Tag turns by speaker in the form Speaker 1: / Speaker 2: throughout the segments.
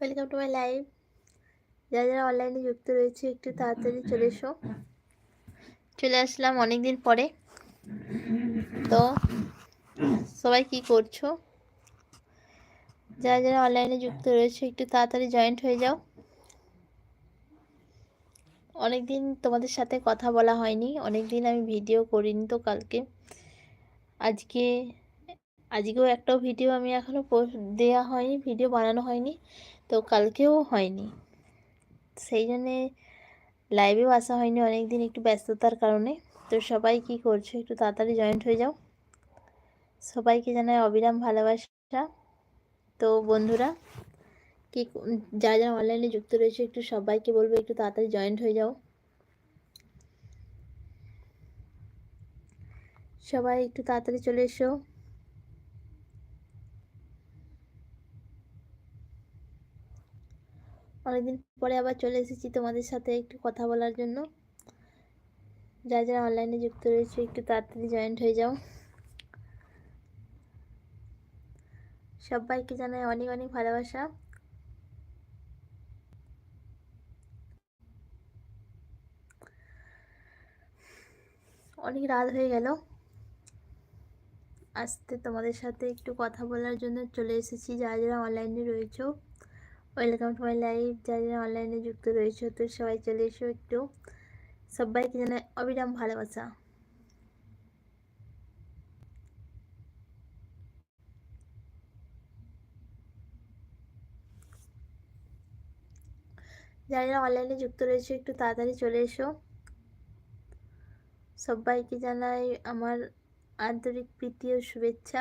Speaker 1: Welcome to my live যারা যারা অনলাইনে যুক্ত রয়েছে, একটু তাড়াতাড়ি চলে এসো। চলে আসলাম অনেক দিন পরে। তো, সবাই কি করছ? যারা যারা অনলাইনে যুক্ত রয়েছে, একটু তাড়াতাড়ি জয়েন্ট হয়ে যাও। অনেক দিন তোমাদের সাথে কথা বলা হয়নি। অনেক দিন আমি ভিডিও করিনি তো কালকে। আজকে, আজকেও একটাও ভিডিও আমি এখনও দেওয়া হয়নি ভিডিও বানানো হয়নি। তো কালকেও হয়নি। সেই জন্যে লাইভেও আসা হয়নি অনেক দিন একটু ব্যস্ততার কারণে। তো সবাই কি করছ? একটু তাড়াতাড়ি জয়েন্ট হয়ে যাও। সবাইকে জানাই অবিরাম ভালোবাসা। তো বন্ধুরা, কি যারা যারা অনলাইনে যুক্ত রয়েছে, একটু সবাইকে বলব একটু তাড়াতাড়ি জয়েন্ট হয়ে যাও। সবাই একটু তাড়াতাড়ি চলে এসো। অনেকদিন পরে আবার চলে এসেছি তোমাদের সাথে একটু কথা বলার জন্য। যা যারা অনলাইনে যুক্ত রয়েছে, একটু তাড়াতাড়ি জয়েন্ট হয়ে যাও। সবাইকে জানাই অনেক অনেক ভালোবাসা। অনেক রাত হয়ে গেল। আসতে তোমাদের সাথে একটু কথা বলার জন্য চলে এসেছি। যারা যারা অনলাইনে রয়েছে ওয়েলকাম টু মাই লাইফ যারা অনলাইনে যুক্ত রয়েছে। তো সবাই চলে এসো একটু। সবাইকে জানাই অবিরাম ভালোবাসা। যারা অনলাইনে যুক্ত রয়েছে, একটু তাড়াতাড়ি চলে এসো। সবাইকে জানাই আমার আন্তরিক প্রীতি ও শুভেচ্ছা।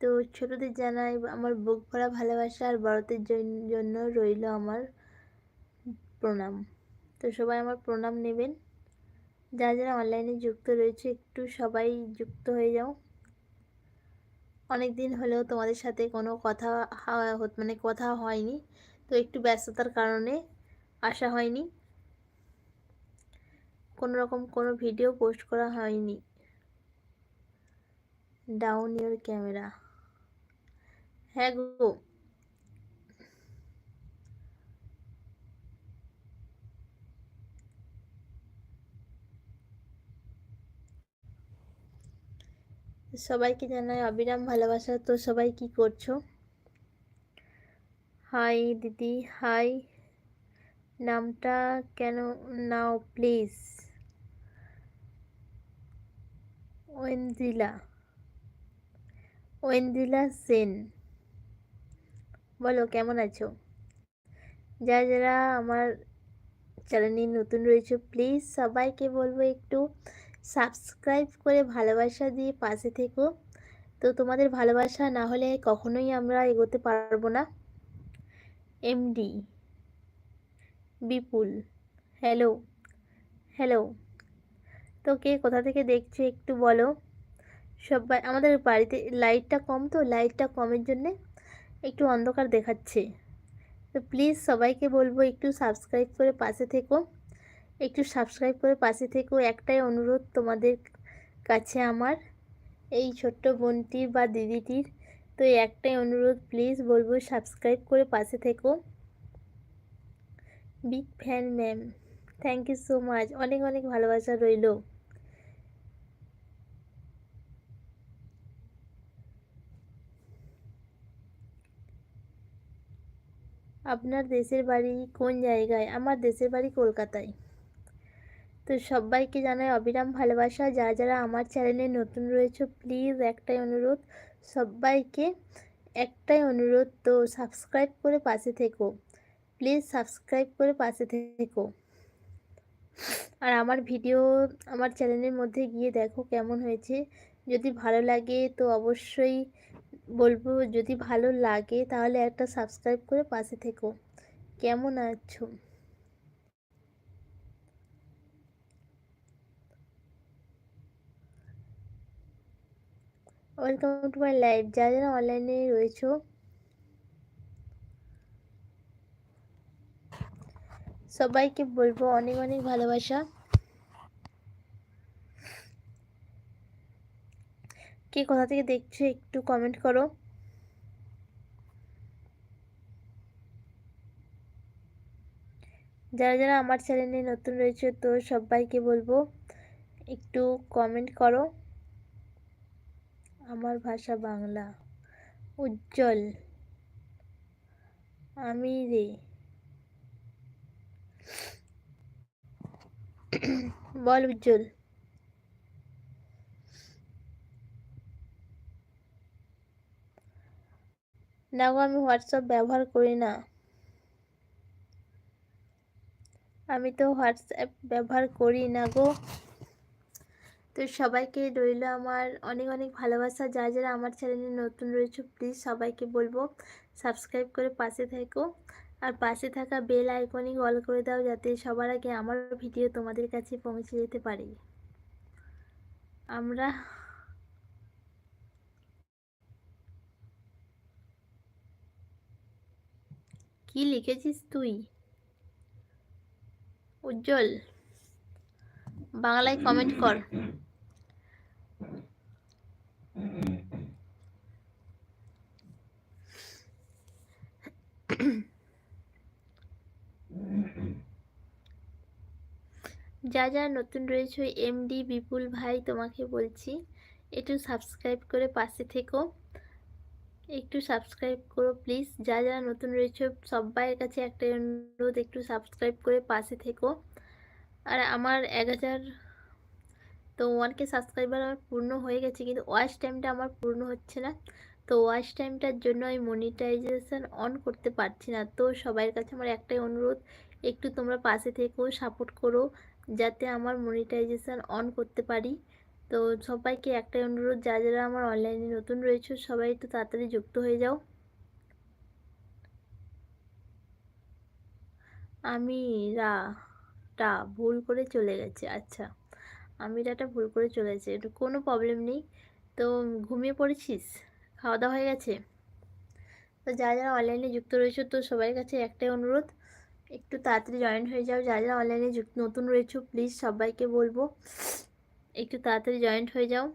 Speaker 1: তো ছোটদের জানাই, আমার বুক ভরা ভালোবাসা আর বড়দের জন্য রইল আমার প্রণাম। তো সবাই আমার প্রণাম নেবেন। যারা যারা অনলাইনে যুক্ত রয়েছে, একটু সবাই যুক্ত হয়ে যাও। অনেক দিন হলেও তোমাদের সাথে কোনো কথা মানে কথা হয়নি। তো একটু ব্যস্ততার কারণে আসা হয়নি। কোনো রকম কোনো ভিডিও পোস্ট করা হয়নি। ডাউন ইয়োর ক্যামেরা হ্যাঁ গো। সবাইকে জানাই অবিরাম ভালোবাসা। তো সবাই কি করছ? হাই দিদি, হাই। নামটা কেন নাও প্লিজ। ওয়েন্দ্রিলা। ওয়েন্দ্রিলা সেন। বলো, কেমন আছো? যারা যারা আমার চ্যানেলে নতুন রয়েছে প্লিজ সবাইকে বলব একটু সাবস্ক্রাইব করে ভালোবাসা দিয়ে পাশে থেকো। তো তোমাদের ভালোবাসা না হলে কখনোই আমরা এগোতে পারব না। এমডি বিপুল হ্যালো হ্যালো তো কে কোথা থেকে দেখছে একটু বলো। সবাই, আমাদের বাড়িতে লাইটটা কম তো লাইটটা কমের জন্যে একটু অন্ধকার দেখাচ্ছে। তো প্লিজ সবাইকে বলব একটু সাবস্ক্রাইব করে পাশে থেকো। একটু সাবস্ক্রাইব করে পাশে থেকো। একটাই অনুরোধ তোমাদের কাছে আমার, এই ছোট্ট বোনটির বা দিদিটির। তো একটাই অনুরোধ প্লিজ বলব সাবস্ক্রাইব করে পাশে থেকো। Big fan ma'am thank you so much অনেক অনেক ভালোবাসা রইল। আপনার দেশের বাড়ি কোন জায়গায়? আমার দেশের বাড়ি কলকাতায়। তো সবাইকে জানাই অবিরাম ভালোবাসা। যারা যারা আমার চ্যানেলে নতুন রয়েছে প্লিজ একটাই অনুরোধ, সবাইকে একটাই অনুরোধ, তো সাবস্ক্রাইব করে পাশে থেকো। প্লিজ সাবস্ক্রাইব করে পাশে থেকো। আর আমার ভিডিও আমার চ্যানেলের মধ্যে গিয়ে দেখো কেমন হয়েছে। যদি ভালো লাগে, তো অবশ্যই বলব যদি ভালো লাগে তাহলে একটা সাবস্ক্রাইব করে পাশে থেকো। কেমন আছো? ওয়েলকাম টু মাই লাইভ যারা যারা অনলাইনে রয়েছো, সবাইকে বলব অনেক অনেক ভালোবাসা। কে কোথা থেকে দেখছ একটু কমেন্ট করো। যারা যারা আমার চ্যানেলে নতুন রয়েছে তো সবাইকে বলব একটু কমেন্ট করো। আমার ভাষা বাংলা। উজ্জ্বল। আমি রে। বল উজ্জ্বল। না গো আমি হোয়াটসঅ্যাপ ব্যবহার করি না। আমি তো হোয়াটসঅ্যাপ ব্যবহার করি না গো। তো সবাইকে রইল আমার অনেক অনেক ভালোবাসা। যা যারা আমার চ্যানেলে নতুন রয়েছে প্লিজ সবাইকে বলব সাবস্ক্রাইব করে পাশে থেকো। আর পাশে থাকা বেল আইকনিক অল করে দাও যাতে সবার আগে আমার ভিডিও তোমাদের কাছে পৌঁছে যেতে পারে। আমরা কি লিখেছিস তুই? উজ্জ্বল, বাংলায় কমেন্ট কর। যা যা নতুন রয়েছে এমডি বিপুল ভাই তোমাকে বলছি, একটু সাবস্ক্রাইব করে পাশে থেকো। একটু সাবস্ক্রাইব করো প্লিজ যা যারা নতুন রয়েছে সবাইয়ের কাছে একটা অনুরোধ, একটু সাবস্ক্রাইব করে পাশে থেকো। আর আমার এক হাজার, তো ওয়ানকে সাবস্ক্রাইবার আমার পূর্ণ হয়ে গেছে, কিন্তু ওয়াচ টাইমটা আমার পূর্ণ হচ্ছে না। তো ওয়াচ টাইমটার জন্য আমি মনিটাইজেশন অন করতে পারছি না। তো সবাইয়ের কাছে আমার একটাই অনুরোধ, একটু তোমরা পাশে থেকেও সাপোর্ট করো, যাতে আমার মনিটাইজেশন অন করতে পারি। তো সবাইকে একটাই অনুরোধ যা যারা আমার অনলাইনে নতুন রয়েছে, সবাই একটু তাড়াতাড়ি যুক্ত হয়ে যাও। আমি রা টা ভুল করে চলে গেছে আচ্ছা। আমি রাটা ভুল করে চলে গেছে কোনো প্রবলেম নেই। তো ঘুমিয়ে পড়েছিস? খাওয়া দাওয়া হয়ে গেছে? তো যারা যারা অনলাইনে যুক্ত রয়েছে, তো সবার কাছে একটাই অনুরোধ, একটু তাড়াতাড়ি জয়েন হয়ে যাও। যারা যারা অনলাইনে নতুন রয়েছে প্লিজ সবাইকে বলব একটু তাড়াতাড়ি জয়েন্ট হয়ে যাও।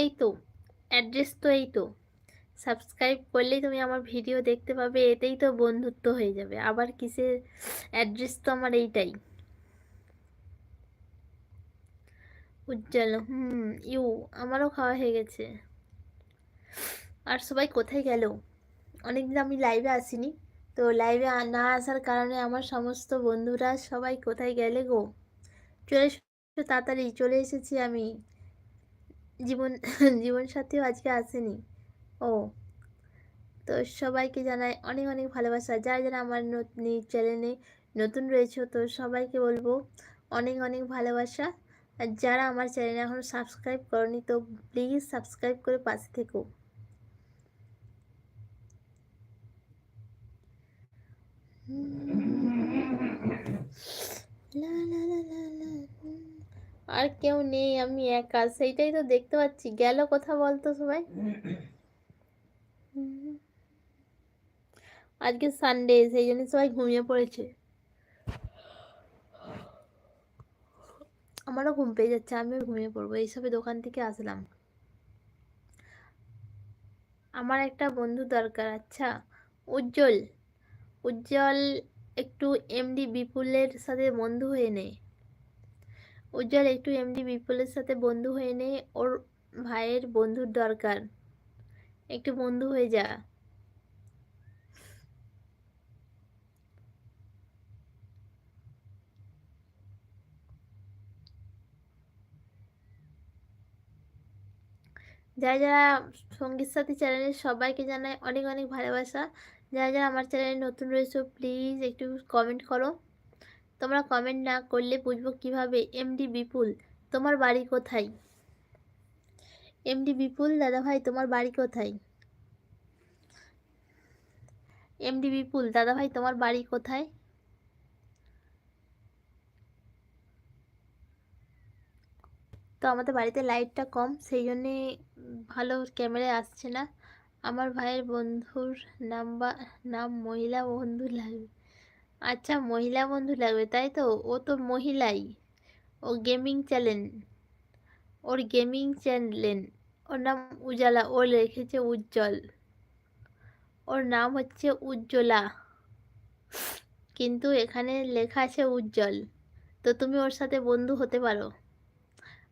Speaker 1: এই তো অ্যাড্রেস তো এই তো। সাবস্ক্রাইব করলেই তুমি আমার ভিডিও দেখতে পাবে, এতেই তো বন্ধুত্ব হয়ে যাবে। আবার কিসের অ্যাড্রেস তো আমার এইটাই। উজ্জ্বল, হুম, ইউ, আমারও খাওয়া হয়ে গেছে। আর সবাই কোথায় গেল? অনেকদিন আমি লাইভে আসিনি। তো লাইভে না আসার কারণে আমার সমস্ত বন্ধুরা সবাই কোথায় গেলে গো? চলে তাড়াতাড়ি চলে এসেছি আমি। জীবন জীবন সাথীও আজকে আসেনি। ও, তো সবাইকে জানাই অনেক অনেক ভালোবাসা। যারা যারা আমার চ্যানেলে নতুন রয়েছে, তো সবাইকে বলব অনেক অনেক ভালোবাসা। আর যারা আমার চ্যানেলে এখন সাবস্ক্রাইব করনি, তো প্লিজ সাবস্ক্রাইব করে পাশে থেকো। আর কেউ নেই, আমি একা। সেইটাই তো দেখতে পাচ্ছি। গেল কথা বলতো সবাই। আজকে সানডে সেই জন্য সবাই ঘুমিয়ে পড়েছে। আমারও ঘুম পেয়ে যাচ্ছে, আমিও ঘুমিয়ে পড়ব। এইসবে দোকান থেকে আসলাম। আমার একটা বন্ধু দরকার আচ্ছা। উজ্জ্বল। উজ্জ্বল একটু এমডি বিপুলের সাথে বন্ধু হয়ে নে উজ্জ্বল একটু এমডি বিপুলের সাথে বন্ধু হয়ে নে ওর ভাইয়ের বন্ধুর দরকার। একটু বন্ধু হয়ে যা। যারা যারা সংগীত সাথী চ্যানেলের সবাইকে জানাই অনেক অনেক ভালোবাসা যারা যারা আমার চ্যানেলে নতুন রয়েছে প্লিজ একটু কমেন্ট করো। তোমরা কমেন্ট না করলে বুঝব কীভাবে এমডি বিপুল, তোমার বাড়ি কোথায়? এমডি বিপুল দাদা ভাই তোমার বাড়ি কোথায়? এমডি বিপুল দাদা ভাই তোমার বাড়ি কোথায়? তো আমাদের বাড়িতে লাইটটা কম, সেই জন্যে ভালো ক্যামেরায় আসছে না। আমার ভাইয়ের বন্ধুর নাম বা নাম মহিলা বন্ধু লাগবে। আচ্ছা মহিলা বন্ধু লাগবে, তাই তো? ও তো মহিলাই। ও গেমিং চ্যানেল। ওর গেমিং চ্যানেল, ওর নাম উজালা ও লিখেছে উজ্জ্বল। ওর নাম হচ্ছে উজ্জ্বলা। কিন্তু এখানে লেখা আছে উজ্জ্বল। তো তুমি ওর সাথে বন্ধু হতে পারো।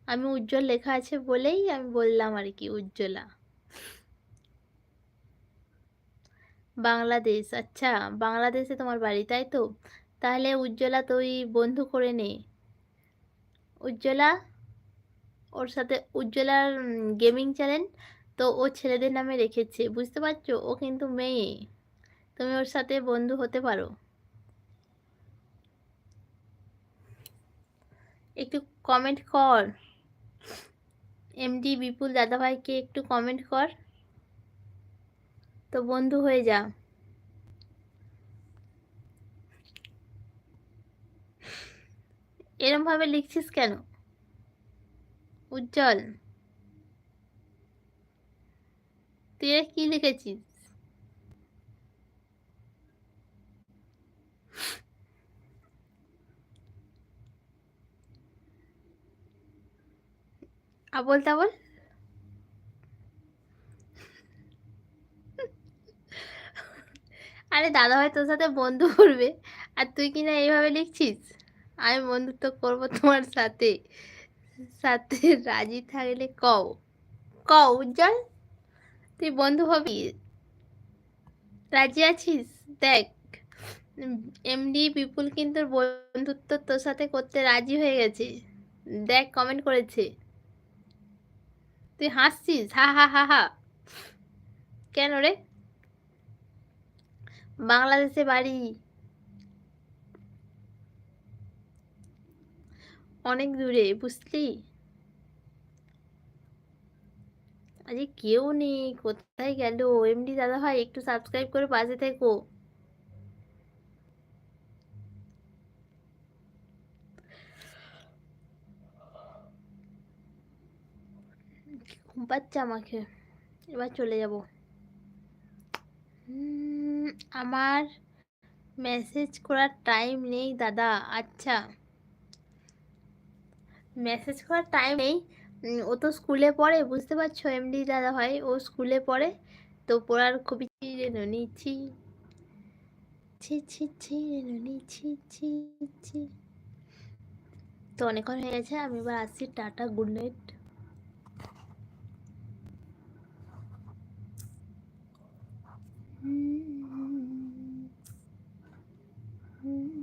Speaker 1: আমি উজ্জ্বল লেখা আছে বলেই আমি বললাম আর কি, উজ্জ্বলা। বাংলাদেশ। আচ্ছা বাংলাদেশে তোমার বাড়ি, তাই তো? তাহলে উজ্জ্বলা তুই বন্ধু করে নে। উজ্জ্বলা, ওর সাথে উজ্জ্বলার গেমিং চ্যানেল তো ও ছেলেদের নামে রেখেছে, বুঝতে পারছ? ও কিন্তু মেয়ে। তুমি ওর সাথে বন্ধু হতে পারো। একটু কমেন্ট কর। এমডি বিপুল দাদাভাইকে একটু কমেন্ট কর। তো বন্ধু হয়ে যা। এরম ভাবে লিখছিস কেন? উজ্জ্বল। তুই কি লিখেছিস? আবল তাবল? আরে দাদা ভাই তোর সাথে বন্ধু করবে। আর তুই কিনা এইভাবে লিখছিস? আমি বন্ধুত্ব করব তোমার সাথে। সাথে রাজি থাকলে কও। কও, উজ্জ্বল, তুই বন্ধু হবি? রাজি আছিস? দেখ এমডি বিপুল কিন্তু বন্ধুত্ব তোর সাথে করতে রাজি হয়ে গেছে। দেখ কমেন্ট করেছে। তুই হাসছিস? হা হা হা হা। কেন রে? বাংলাদেশে বাড়ি? অনেক দূরে, বুঝলি? আরে কেউ নেই, কোথায় গেল? এমডি দাদা ভাই একটু সাবস্ক্রাইব করে পাশে থেকো। ঘুম পাচ্ছে আমাকে। এবার চলে যাব। আমার মেসেজ করার টাইম নেই, দাদা। আচ্ছা। মেসেজ করার টাইম নেই। ও তো স্কুলে পড়ে, বুঝতে পারছ? এমডি দাদা ভাই ও স্কুলে পড়ে। তো পড়ার খুবই রেনুনি ছি ছি ছি ছি ছি ছি। তো অনেকক্ষণ হয়ে গেছে, আমি এবার আসছি, tata good night Mm-hmm. Mm-hmm.